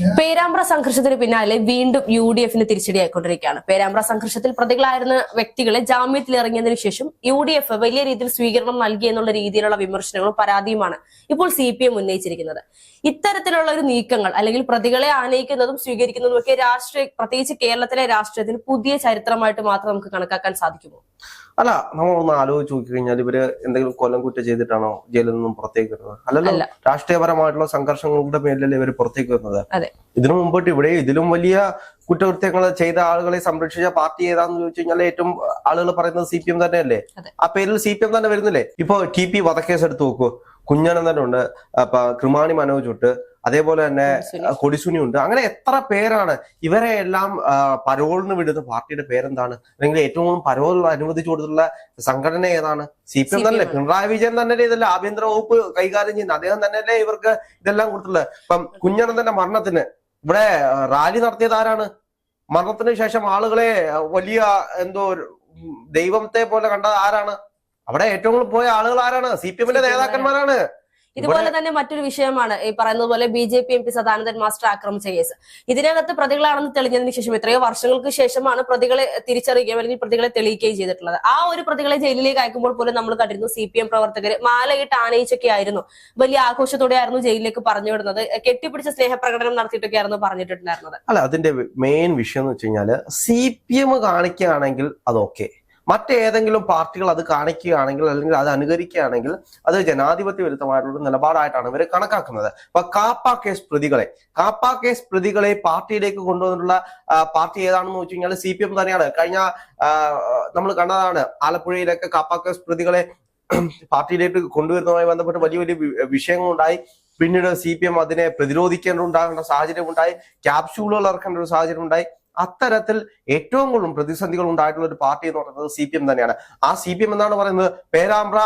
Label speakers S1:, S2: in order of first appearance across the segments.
S1: പേരാമ്പ്ര സംഘർഷത്തിന് പിന്നാലെ വീണ്ടും യു ഡി എഫിന് തിരിച്ചടിയായിക്കൊണ്ടിരിക്കുകയാണ് പേരാമ്പ്ര സംഘർഷത്തിൽ പ്രതികളായിരുന്ന വ്യക്തികളെ ജാമ്യത്തിൽ ഇറങ്ങിയതിനു ശേഷം യു ഡി എഫ് വലിയ രീതിയിൽ സ്വീകരണം നൽകി എന്നുള്ള രീതിയിലുള്ള വിമർശനങ്ങളും പരാതിയുമാണ് ഇപ്പോൾ സി പി എം ഉന്നയിച്ചിരിക്കുന്നത്. ഇത്തരത്തിലുള്ള ഒരു നീക്കങ്ങൾ അല്ലെങ്കിൽ പ്രതികളെ ആനയിക്കുന്നതും സ്വീകരിക്കുന്നതും ഒക്കെ രാഷ്ട്രീയ പ്രത്യേകിച്ച് കേരളത്തിലെ രാഷ്ട്രീയത്തിന് പുതിയ ചരിത്രമായിട്ട് മാത്രം നമുക്ക് കണക്കാക്കാൻ സാധിക്കുമോ?
S2: അല്ല നമ്മൾ ഒന്ന് ആലോചിച്ച് നോക്കി കഴിഞ്ഞാൽ ഇവർ എന്തെങ്കിലും കൊല്ലം കുറ്റം ചെയ്തിട്ടാണോ ജയിലിൽ നിന്നും പുറത്തേക്ക് വരുന്നത്? അല്ലല്ലോ
S1: അല്ല.
S2: രാഷ്ട്രീയപരമായിട്ടുള്ള സംഘർഷങ്ങളുടെ മേലല്ലേ ഇവർ പുറത്തേക്ക് വരുന്നത്? ഇതിനു മുമ്പോട്ട് ഇവിടെ ഇതിലും വലിയ കുറ്റകൃത്യങ്ങൾ ചെയ്ത ആളുകളെ സംരക്ഷിച്ച പാർട്ടി ഏതാന്ന് ചോദിച്ചു കഴിഞ്ഞാൽ ഏറ്റവും ആളുകൾ പറയുന്നത് സി പി എം തന്നെയല്ലേ? ആ പേരിൽ സി പി എം തന്നെ വരുന്നില്ലേ? ഇപ്പൊ ടി പി വധക്കേസ് എടുത്ത് നോക്കൂ കുഞ്ഞനന്ദനുണ്ട് അപ്പൊ കൃമാണി മനോജ് ഉണ്ട് അതേപോലെ തന്നെ
S1: സുനി.
S2: കൊടിസുനി ഉണ്ട് അങ്ങനെ എത്ര പേരാണ്? ഇവരെ എല്ലാം പരോളിന് വിടുന്ന പാർട്ടിയുടെ പേരെന്താണ്? അല്ലെങ്കിൽ ഏറ്റവും കൂടുതൽ പരോൾ അനുവദിച്ചു കൊടുത്തിട്ടുള്ള സംഘടന ഏതാണ്? സി പി എം തന്നെ പിണറായി വിജയൻ തന്നെ ഇതല്ല ആഭ്യന്തര വകുപ്പ് കൈകാര്യം ചെയ്യുന്നത്. അദ്ദേഹം തന്നെയല്ലേ ഇവർക്ക് ഇതെല്ലാം കൊടുത്തിട്ടുള്ളത്. ഇപ്പം കുഞ്ഞനന്ദന്റെ മരണത്തിന് ഇവിടെ റാലി നടത്തിയത് ആരാണ്? മരണത്തിന് ശേഷം ആളുകളെ വലിയ എന്തോ ദൈവത്തെ പോലെ കണ്ടത് ആരാണ്? അവിടെ ഏറ്റവും കൂടുതൽ പോയ ആളുകൾ ആരാണ്? സി പി എമ്മിന്റെ നേതാക്കന്മാരാണ്.
S1: ഇതുപോലെ തന്നെ മറ്റൊരു വിഷയമാണ് ഈ പറയുന്നത് പോലെ B J P M P Sadanandan master ആക്രമിച്ച കേസ്. ഇതിനകത്ത് പ്രതികളാണെന്ന് തെളിഞ്ഞതിന് ശേഷം എത്രയോ വർഷങ്ങൾക്ക് ശേഷമാണ് പ്രതികളെ തിരിച്ചറിയുകയും അല്ലെങ്കിൽ പ്രതികളെ തെളിയിക്കുകയും ചെയ്തിട്ടുള്ളത്. ആ ഒരു പ്രതികളെ ജയിലിലേക്ക് അയക്കുമ്പോൾ പോലും നമ്മൾ കണ്ടിരുന്നു സി പി എം പ്രവർത്തകർ മാലയിട്ട് ആനയിച്ചൊക്കെ ആയിരുന്നു. വലിയ ആഘോഷത്തോടെ ആയിരുന്നു ജയിലിലേക്ക് പറഞ്ഞു വിടുന്നത്. കെട്ടിപ്പിടിച്ച സ്നേഹപ്രകടനം നടത്തിയിട്ടൊക്കെ ആയിരുന്നു പറഞ്ഞിട്ടുണ്ടായിരുന്നത്.
S2: അല്ല അതിന്റെ മെയിൻ വിഷയം എന്ന് വെച്ച് കഴിഞ്ഞാൽ സി പി എം കാണിക്കുകയാണെങ്കിൽ അത് ഓക്കെ. മറ്റേതെങ്കിലും പാർട്ടികൾ അത് കാണിക്കുകയാണെങ്കിൽ അല്ലെങ്കിൽ അത് അനുകരിക്കുകയാണെങ്കിൽ അത് ജനാധിപത്യ വിരുദ്ധമായിട്ടുള്ള നിലപാടായിട്ടാണ് ഇവർ കണക്കാക്കുന്നത്. അപ്പൊ കാപ്പ കേസ് പ്രതികളെ കാപ്പ കേസ് പ്രതികളെ പാർട്ടിയിലേക്ക് കൊണ്ടുവന്നിട്ടുള്ള പാർട്ടി ഏതാണെന്ന് വെച്ച് കഴിഞ്ഞാൽ സി പി എം തന്നെയാണ്. കഴിഞ്ഞ നമ്മൾ കണ്ടതാണ് ആലപ്പുഴയിലൊക്കെ കാപ്പ കേസ് പ്രതികളെ പാർട്ടിയിലേക്ക് കൊണ്ടുവരുന്നതുമായി ബന്ധപ്പെട്ട് വലിയ വലിയ വിഷയങ്ങളുണ്ടായി. പിന്നീട് സി പി എം അതിനെ പ്രതിരോധിക്കേണ്ടതുണ്ടാകേണ്ട സാഹചര്യം ഉണ്ടായി ക്യാപ്സ്യൂളുകൾ ഇറക്കേണ്ട ഒരു സാഹചര്യം ഉണ്ടായി അത്തരത്തിൽ ഏറ്റവും കൂടുതൽ പ്രതിസന്ധികൾ ഉണ്ടായിട്ടുള്ള ഒരു പാർട്ടി എന്ന് പറയുന്നത് സി പി എം തന്നെയാണ്. ആ സി പി എം എന്നാണ് പറയുന്നത്? പേരാമ്പ്ര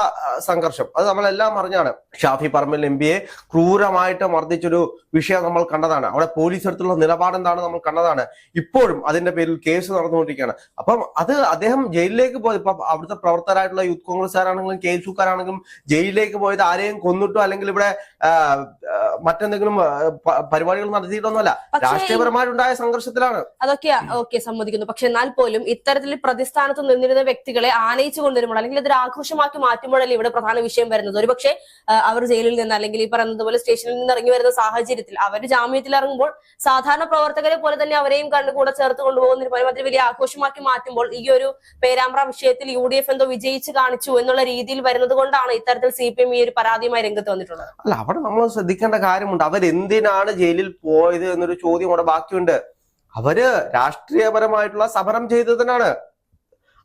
S2: സംഘർഷം. അത് നമ്മളെല്ലാം അറിഞ്ഞാണ്. ഷാഫി പറമ്പിൽ എം പിയെ ക്രൂരമായിട്ട് മർദ്ദിച്ചൊരു വിഷയം നമ്മൾ കണ്ടതാണ്. അവിടെ പോലീസ് എടുത്തുള്ള നിലപാട് എന്താണ് നമ്മൾ കണ്ടതാണ്. ഇപ്പോഴും അതിന്റെ പേരിൽ കേസ് നടന്നുകൊണ്ടിരിക്കുകയാണ്. അപ്പം അത് അദ്ദേഹം ജയിലിലേക്ക് പോയത് ഇപ്പൊ അവിടുത്തെ പ്രവർത്തകരായിട്ടുള്ള യൂത്ത് കോൺഗ്രസ്സുകാരാണെങ്കിലും കെ എസ് യുക്കാരാണെങ്കിലും ജയിലിലേക്ക് പോയത് ആരെയും കൊന്നിട്ടോ അല്ലെങ്കിൽ ഇവിടെ മറ്റെന്തെങ്കിലും പരിപാടികൾ നടത്തിയിട്ടൊന്നുമല്ല. രാഷ്ട്രീയപരമായിട്ടുണ്ടായ സംഘർഷത്തിലാണ്.
S1: അതൊക്കെ ഓക്കെ സമ്മതിക്കുന്നു പക്ഷെ എന്നാൽ പോലും ഇത്തരത്തിൽ പ്രതിസ്ഥാനത്ത് നിന്നിരുന്ന വ്യക്തികളെ ആനയിച്ചു കൊണ്ടുവരുമ്പോൾ അല്ലെങ്കിൽ ഇതൊരു ആഘോഷമാക്കി മാറ്റുമ്പോഴല്ലേ ഇവിടെ പ്രധാന വിഷയം വരുന്നത്? ഒരുപക്ഷെ അവർ ജയിലിൽ നിന്ന് അല്ലെങ്കിൽ ഈ പറയുന്നത് പോലെ സ്റ്റേഷനിൽ നിന്ന് ഇറങ്ങി വരുന്ന സാഹചര്യത്തിൽ അവർ ജാമ്യത്തിൽ ഇറങ്ങുമ്പോൾ സാധാരണ പ്രവർത്തകരെ പോലെ തന്നെ അവരെയും കണ്ടുകൂടെ ചേർത്ത് കൊണ്ടുപോകുന്നതിന് പകരം അതിൽ വലിയ ആഘോഷമാക്കി മാറ്റുമ്പോൾ ഈ ഒരു പേരാമ്പ്ര വിഷയത്തിൽ യു ഡി എഫ് എന്തോ വിജയിച്ച് കാണിച്ചു എന്നുള്ള രീതിയിൽ വരുന്നത് കൊണ്ടാണ് ഇത്തരത്തിൽ സി പി എം ഈ ഒരു പരാതിയുമായി രംഗത്ത് വന്നിട്ടുള്ളത്.
S2: അല്ല അവിടെ നമ്മൾ ശ്രദ്ധിക്കേണ്ട കാര്യമുണ്ട്. അവരെന്തിനാണ് ജയിലിൽ പോയത് എന്നൊരു ചോദ്യം അവിടെ ബാക്കിയുണ്ട്. അവർ രാഷ്ട്രീയപരമായിട്ടുള്ള സമരം ചെയ്തതിനാണ്.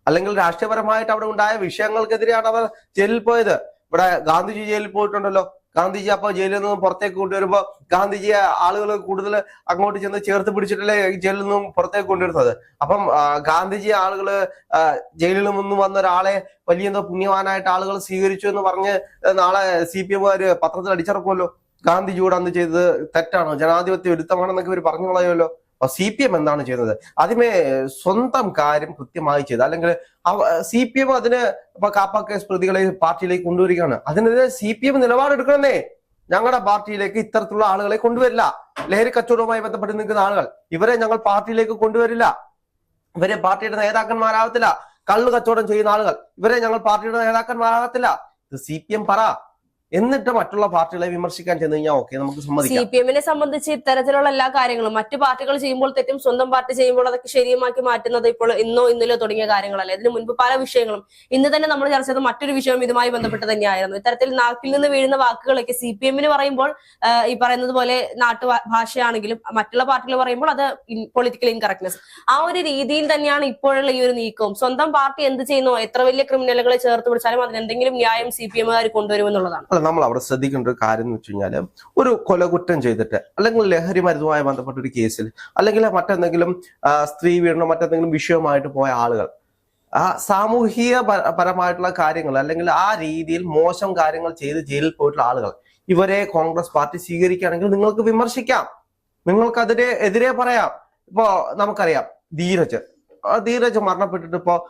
S2: അല്ലെങ്കിൽ രാഷ്ട്രീയപരമായിട്ട് അവിടെ ഉണ്ടായ വിഷയങ്ങൾക്കെതിരെയാണ് അവർ ജയിലിൽ പോയത്. ഇവിടെ ഗാന്ധിജി ജയിലിൽ പോയിട്ടുണ്ടല്ലോ. ഗാന്ധിജി അപ്പൊ ജയിലിൽ നിന്ന് പുറത്തേക്ക് കൊണ്ടുവരുമ്പോ ഗാന്ധിജിയെ ആളുകൾ കൂടുതൽ അങ്ങോട്ട് ചെന്ന് ചേർത്ത് പിടിച്ചിട്ടല്ലേ ജയിലിൽ നിന്നും പുറത്തേക്ക് കൊണ്ടുവരുന്നത്. അപ്പം ഗാന്ധിജി ആളുകൾ ജയിലിൽ നിന്ന് വന്ന ഒരാളെ വലിയ എന്തോ പുണ്യവാനായിട്ട് ആളുകൾ സ്വീകരിച്ചു എന്ന് പറഞ്ഞ് നാളെ സി പി എമ്മുകാര് പത്രത്തിൽ അടിച്ചിറക്കുമല്ലോ. ഗാന്ധിജിയോട് അന്ന് ചെയ്തത് തെറ്റാണോ? ജനാധിപത്യ വിരുദ്ധമാണെന്നൊക്കെ ഇവർ പറഞ്ഞു കളയുമല്ലോ. സി പി എം എന്താണ് ചെയ്യുന്നത്? ആദ്യമേ സ്വന്തം കാര്യം കൃത്യമായി ചെയ്ത് അല്ലെങ്കിൽ സി പി എം അതിന് ഇപ്പൊ കാപ്പ കേസ് പ്രതികളെ പാർട്ടിയിലേക്ക് കൊണ്ടുവരികയാണ്. അതിനെതിരെ സി പി എം നിലപാടെടുക്കണമെന്നേ ഞങ്ങളുടെ പാർട്ടിയിലേക്ക് ഇത്തരത്തിലുള്ള ആളുകളെ കൊണ്ടുവരില്ല. ലഹരി കച്ചവടവുമായി ബന്ധപ്പെട്ട് നിൽക്കുന്ന ആളുകൾ ഇവരെ ഞങ്ങൾ പാർട്ടിയിലേക്ക് കൊണ്ടുവരില്ല. ഇവരെ പാർട്ടിയുടെ നേതാക്കന്മാരാകത്തില്ല. കള്ളു കച്ചവടം ചെയ്യുന്ന ആളുകൾ ഇവരെ ഞങ്ങൾ പാർട്ടിയുടെ നേതാക്കന്മാരാകത്തില്ല. ഇത് സി പി എം പറ. എന്നിട്ട് മറ്റുള്ള പാർട്ടികളെ വിമർശിക്കാൻ ചെന്ന് കഴിഞ്ഞാൽ ഓക്കെ നമുക്ക്
S1: സി
S2: സമ്മതിക്കാം
S1: പി എമ്മിനെ സംബന്ധിച്ച് ഇത്തരത്തിലുള്ള എല്ലാ കാര്യങ്ങളും മറ്റു പാർട്ടികൾ ചെയ്യുമ്പോൾ തെറ്റും സ്വന്തം പാർട്ടി ചെയ്യുമ്പോൾ അതൊക്കെ ശരിയുമാക്കി മാറ്റുന്നത് ഇപ്പോൾ ഇന്നോ ഇന്നലോ തുടങ്ങിയ കാര്യങ്ങളല്ല. ഇതിനു മുൻപ് പല വിഷയങ്ങളും ഇന്ന് തന്നെ നമ്മൾ ചർച്ച ചെയ്ത മറ്റൊരു വിഷയം ഇതുമായി ബന്ധപ്പെട്ട് തന്നെയായിരുന്നു. ഇത്തരത്തിൽ നാക്കിൽ നിന്ന് വീഴുന്ന വാക്കുകളൊക്കെ സി പി എമ്മിന് പറയുമ്പോൾ ഈ പറയുന്നത് പോലെ നാട്ടു ഭാഷയാണെങ്കിലും മറ്റുള്ള പാർട്ടികൾ പറയുമ്പോൾ അത് പൊളിറ്റിക്കൽ ഇൻകറക്ട്നെസ് ആ ഒരു രീതിയിൽ തന്നെയാണ് ഇപ്പോഴുള്ള ഈ ഒരു നീക്കവും. സ്വന്തം പാർട്ടി എന്ത് ചെയ്യുന്നോ? എത്ര വലിയ ക്രിമിനലുകളെ ചേർത്ത് പിടിച്ചാലും അതിനെന്തെങ്കിലും ന്യായം സി പി എമ്മുകാർ കൊണ്ടുവരുമെന്നുള്ളതാണ്
S2: നമ്മൾ അവിടെ ശ്രദ്ധിക്കേണ്ട ഒരു കാര്യം എന്ന് വെച്ച് കഴിഞ്ഞാൽ ഒരു കൊലകുറ്റം ചെയ്തിട്ട് അല്ലെങ്കിൽ ലഹരി മരുന്നുമായി ബന്ധപ്പെട്ട ഒരു കേസിൽ അല്ലെങ്കിൽ മറ്റെന്തെങ്കിലും സ്ത്രീ വീണോ മറ്റെന്തെങ്കിലും വിഷയമായിട്ട് പോയ ആളുകൾ ആ സാമൂഹിക പരമായിട്ടുള്ള കാര്യങ്ങൾ അല്ലെങ്കിൽ ആ രീതിയിൽ മോശം കാര്യങ്ങൾ ചെയ്ത് ജയിലിൽ പോയിട്ടുള്ള ആളുകൾ ഇവരെ കോൺഗ്രസ് പാർട്ടി സ്വീകരിക്കുകയാണെങ്കിൽ നിങ്ങൾക്ക് വിമർശിക്കാം. നിങ്ങൾക്ക് അതിനെ എതിരെ പറയാം. ഇപ്പോ നമുക്കറിയാം ധീരജ് ധീരജ് മരണപ്പെട്ടിട്ട് ഇപ്പോ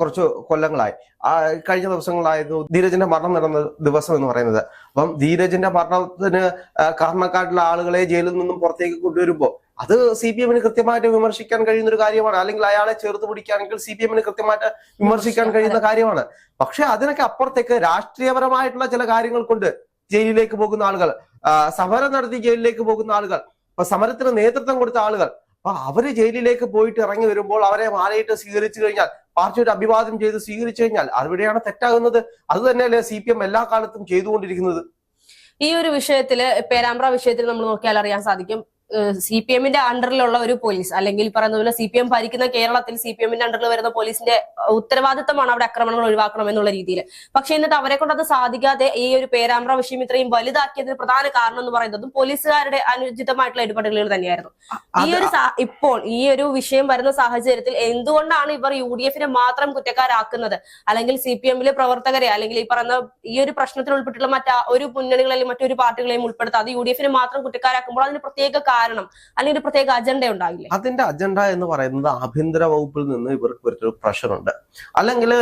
S2: കുറച്ച് കൊല്ലങ്ങളായി. ആ, കഴിഞ്ഞ ദിവസങ്ങളായിരുന്നു ധീരജിന്റെ മരണം നടന്ന ദിവസം എന്ന് പറയുന്നത്. അപ്പം ധീരജിന്റെ മരണത്തിന് കാരണക്കാട്ടുള്ള ആളുകളെ ജയിലിൽ നിന്നും പുറത്തേക്ക് കൊണ്ടുവരുമ്പോൾ അത് സി പി എമ്മിന് കൃത്യമായിട്ട് വിമർശിക്കാൻ കഴിയുന്ന ഒരു കാര്യമാണ്. അല്ലെങ്കിൽ അയാളെ ചേർത്ത് പിടിക്കുകയാണെങ്കിൽ സി പി എമ്മിന് കൃത്യമായിട്ട് വിമർശിക്കാൻ കഴിയുന്ന കാര്യമാണ്. പക്ഷെ അതിനൊക്കെ അപ്പുറത്തേക്ക് രാഷ്ട്രീയപരമായിട്ടുള്ള ചില കാര്യങ്ങൾ കൊണ്ട് ജയിലിലേക്ക് പോകുന്ന ആളുകൾ സമരം നടത്തി ജയിലിലേക്ക് പോകുന്ന ആളുകൾ സമരത്തിന് നേതൃത്വം കൊടുത്ത ആളുകൾ അപ്പൊ അവർ ജയിലിലേക്ക് പോയിട്ട് ഇറങ്ങി വരുമ്പോൾ അവരെ മാലയിട്ട് സ്വീകരിച്ചു കഴിഞ്ഞാൽ പാർട്ടി ഒരു അഭിവാദ്യം ചെയ്ത് സ്വീകരിച്ചു കഴിഞ്ഞാൽ അവിടെയാണ് തെറ്റാകുന്നത്. അത് തന്നെയല്ലേ സി പി എം എല്ലാ കാലത്തും ചെയ്തുകൊണ്ടിരിക്കുന്നത്.
S1: ഈ ഒരു വിഷയത്തിൽ പേരാമ്പ്ര വിഷയത്തിൽ നമ്മൾ നോക്കിയാൽ അറിയാൻ സാധിക്കും. സി പി എമ്മിന്റെ അണ്ടറിലുള്ള ഒരു പോലീസ് അല്ലെങ്കിൽ പറയുന്ന പോലെ സി പി എം ഭരിക്കുന്ന കേരളത്തിൽ സി പി എമ്മിന്റെ അണ്ടറിൽ വരുന്ന പോലീസിന്റെ ഉത്തരവാദിത്തമാണ് അവിടെ ആക്രമണങ്ങൾ ഒഴിവാക്കണം എന്നുള്ള രീതിയിൽ. പക്ഷെ എന്നിട്ട് അവരെ കൊണ്ട് അത് സാധിക്കാതെ ഈ ഒരു പേരാമ്പ്ര വിഷയം ഇത്രയും വലുതാക്കിയതിന് പ്രധാന കാരണം എന്ന് പറയുന്നതും പോലീസുകാരുടെ അനുചിതമായിട്ടുള്ള ഇടപെടലുകൾ തന്നെയായിരുന്നു. ഈ ഒരു ഇപ്പോൾ ഈ ഒരു വിഷയം വരുന്ന സാഹചര്യത്തിൽ എന്തുകൊണ്ടാണ് ഇവർ യു ഡി എഫിനെ മാത്രം കുറ്റക്കാരാക്കുന്നത്? അല്ലെങ്കിൽ സി പി എമ്മിലെ പ്രവർത്തകരെ അല്ലെങ്കിൽ ഈ പറയുന്ന ഈ ഒരു പ്രശ്നത്തിൽ ഉൾപ്പെട്ടിട്ടുള്ള മറ്റൊരു ഒരു മുന്നണികളെയും മറ്റൊരു പാർട്ടികളെയും ഉൾപ്പെടുത്താതെ യു ഡി എഫിനെ മാത്രം കുറ്റക്കാരാക്കുമ്പോൾ അതിന് പ്രത്യേക കാരണം അല്ലെങ്കിൽ ഒരു പ്രത്യേക അജണ്ട ഉണ്ടാകില്ലേ?
S2: അതിന്റെ അജണ്ട എന്ന് പറയുന്നത് ആഭ്യന്തര വകുപ്പിൽ നിന്ന് ഇവർക്ക് ഒരു പ്രഷർ ഉണ്ട്. അല്ലെങ്കിൽ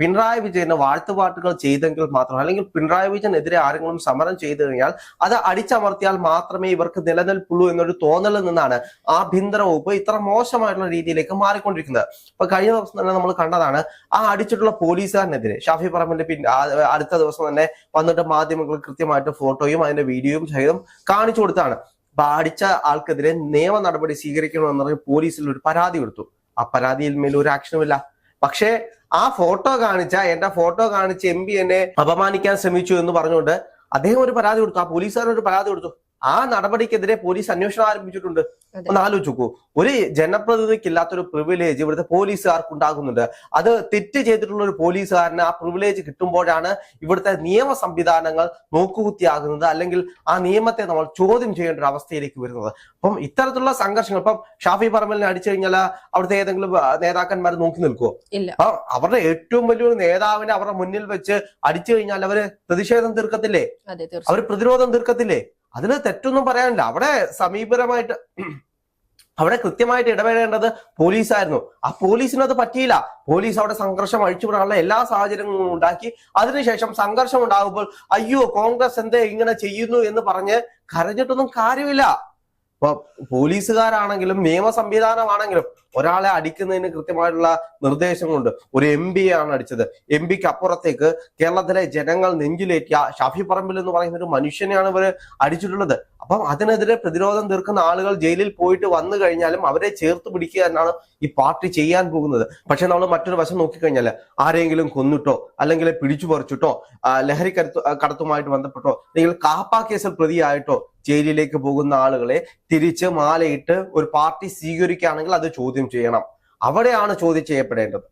S2: പിണറായി വിജയന് വാഴ്ത്തുപാട്ടുകൾ ചെയ്തെങ്കിൽ മാത്രം അല്ലെങ്കിൽ പിണറായി വിജയനെതിരെ ആരെങ്കിലും സമരം ചെയ്തു കഴിഞ്ഞാൽ അത് അടിച്ചമർത്തിയാൽ മാത്രമേ ഇവർക്ക് നിലനിൽപ്പുള്ളൂ എന്നൊരു തോന്നലിൽ നിന്നാണ് ആഭ്യന്തര വകുപ്പ് ഇത്ര മോശമായിട്ടുള്ള രീതിയിലേക്ക് മാറിക്കൊണ്ടിരിക്കുന്നത്. ഇപ്പൊ കഴിഞ്ഞ ദിവസം തന്നെ നമ്മൾ കണ്ടതാണ് ആ അടിച്ചിട്ടുള്ള പോലീസുകാരനെതിരെ ഷാഫി പറമ്പിന്റെ പിന്നെ അടുത്ത ദിവസം തന്നെ വന്നിട്ട് മാധ്യമങ്ങൾ കൃത്യമായിട്ട് ഫോട്ടോയും അതിന്റെ വീഡിയോയും സഹിതം കാണിച്ചു കൊടുത്താണ്. അടിച്ച ആൾക്കെതിരെ നിയമ നടപടി സ്വീകരിക്കണമെന്ന് പറഞ്ഞ് പോലീസിൽ ഒരു പരാതി കൊടുത്തു. ആ പരാതിയിൽ മേൽ ഒരു ആക്ഷനും ഇല്ല. പക്ഷേ ആ ഫോട്ടോ കാണിച്ച എന്റെ ഫോട്ടോ കാണിച്ച എം പി എന്നെ അപമാനിക്കാൻ ശ്രമിച്ചു എന്ന് പറഞ്ഞുകൊണ്ട് അദ്ദേഹം ഒരു പരാതി കൊടുത്തു. ആ പോലീസുകാരൻ ഒരു പരാതി കൊടുത്തു. ആ നടപടിക്കെതിരെ പോലീസ് അന്വേഷണം ആരംഭിച്ചിട്ടുണ്ട്. ഒന്ന് ആലോചിക്കൂ ഒരു ജനപ്രതിനിധിക്ക് ഇല്ലാത്തൊരു പ്രിവിലേജ് ഇവിടുത്തെ പോലീസുകാർക്ക് ഉണ്ടാകുന്നുണ്ട് അത് തെറ്റ് ചെയ്തിട്ടുള്ള ഒരു പോലീസുകാരന് ആ പ്രിവിലേജ് കിട്ടുമ്പോഴാണ് ഇവിടുത്തെ നിയമ സംവിധാനങ്ങൾ നോക്കുകുത്തിയാകുന്നത് അല്ലെങ്കിൽ ആ നിയമത്തെ നമ്മൾ ചോദ്യം ചെയ്യേണ്ട ഒരു അവസ്ഥയിലേക്ക് വരുന്നത്. അപ്പം ഇത്തരത്തിലുള്ള സംഘർഷങ്ങൾ ഇപ്പം ഷാഫി പറമ്പലിനെ അടിച്ചു കഴിഞ്ഞാൽ അവിടുത്തെ ഏതെങ്കിലും നേതാക്കന്മാർ നോക്കി നിൽക്കുമോ അപ്പൊ അവരുടെ ഏറ്റവും വലിയൊരു നേതാവിനെ അവരുടെ മുന്നിൽ വെച്ച് അടിച്ചു കഴിഞ്ഞാൽ അവർ പ്രതിഷേധം തീർക്കത്തില്ലേ? അവർ പ്രതിരോധം തീർക്കത്തില്ലേ? അതിന് തെറ്റൊന്നും പറയാനില്ല. അവിടെ സമീപനമായിട്ട് അവിടെ കൃത്യമായിട്ട് ഇടപെടേണ്ടത് പോലീസായിരുന്നു. ആ പോലീസിന് അത് പറ്റിയില്ല. പോലീസ് അവിടെ സംഘർഷം അഴിച്ചുവിടാനുള്ള എല്ലാ സാഹചര്യങ്ങളും ഉണ്ടാക്കി. അതിനുശേഷം സംഘർഷം ഉണ്ടാകുമ്പോൾ അയ്യോ കോൺഗ്രസ് എന്തേ ഇങ്ങനെ ചെയ്യുന്നു എന്ന് പറഞ്ഞ് കരഞ്ഞിട്ടൊന്നും കാര്യമില്ല. ഇപ്പൊ പോലീസുകാരാണെങ്കിലും നിയമ സംവിധാനമാണെങ്കിലും ഒരാളെ അടിക്കുന്നതിന് കൃത്യമായിട്ടുള്ള നിർദ്ദേശങ്ങളുണ്ട്. ഒരു എം ആണ് അടിച്ചത്. എം പിക്ക് അപ്പുറത്തേക്ക് കേരളത്തിലെ ജനങ്ങൾ നെഞ്ചിലേറ്റിയ ഷാഫി പറമ്പിൽ എന്ന് പറയുന്ന ഒരു മനുഷ്യനെയാണ് ഇവർ അടിച്ചിട്ടുള്ളത്. അപ്പം അതിനെതിരെ പ്രതിരോധം തീർക്കുന്ന ആളുകൾ ജയിലിൽ പോയിട്ട് വന്നു കഴിഞ്ഞാലും അവരെ ചേർത്ത് പിടിക്കുക എന്നാണ് ഈ പാർട്ടി ചെയ്യാൻ പോകുന്നത്. പക്ഷെ നമ്മൾ മറ്റൊരു വശം നോക്കിക്കഴിഞ്ഞാൽ ആരെങ്കിലും കൊന്നിട്ടോ അല്ലെങ്കിൽ പിടിച്ചു പറിച്ചിട്ടോ ലഹരി കടത്തുമായിട്ട് ബന്ധപ്പെട്ടോ അല്ലെങ്കിൽ കാപ്പ കേസിൽ പ്രതിയായിട്ടോ ജയിലിലേക്ക് പോകുന്ന ആളുകളെ തിരിച്ച് മാലയിട്ട് ഒരു പാർട്ടി സ്വീകരിക്കുകയാണെങ്കിൽ അത് ചോദ്യം ചെയ്യണം. അവിടെയാണ് ചോദ്യം ചെയ്യപ്പെടേണ്ടത്.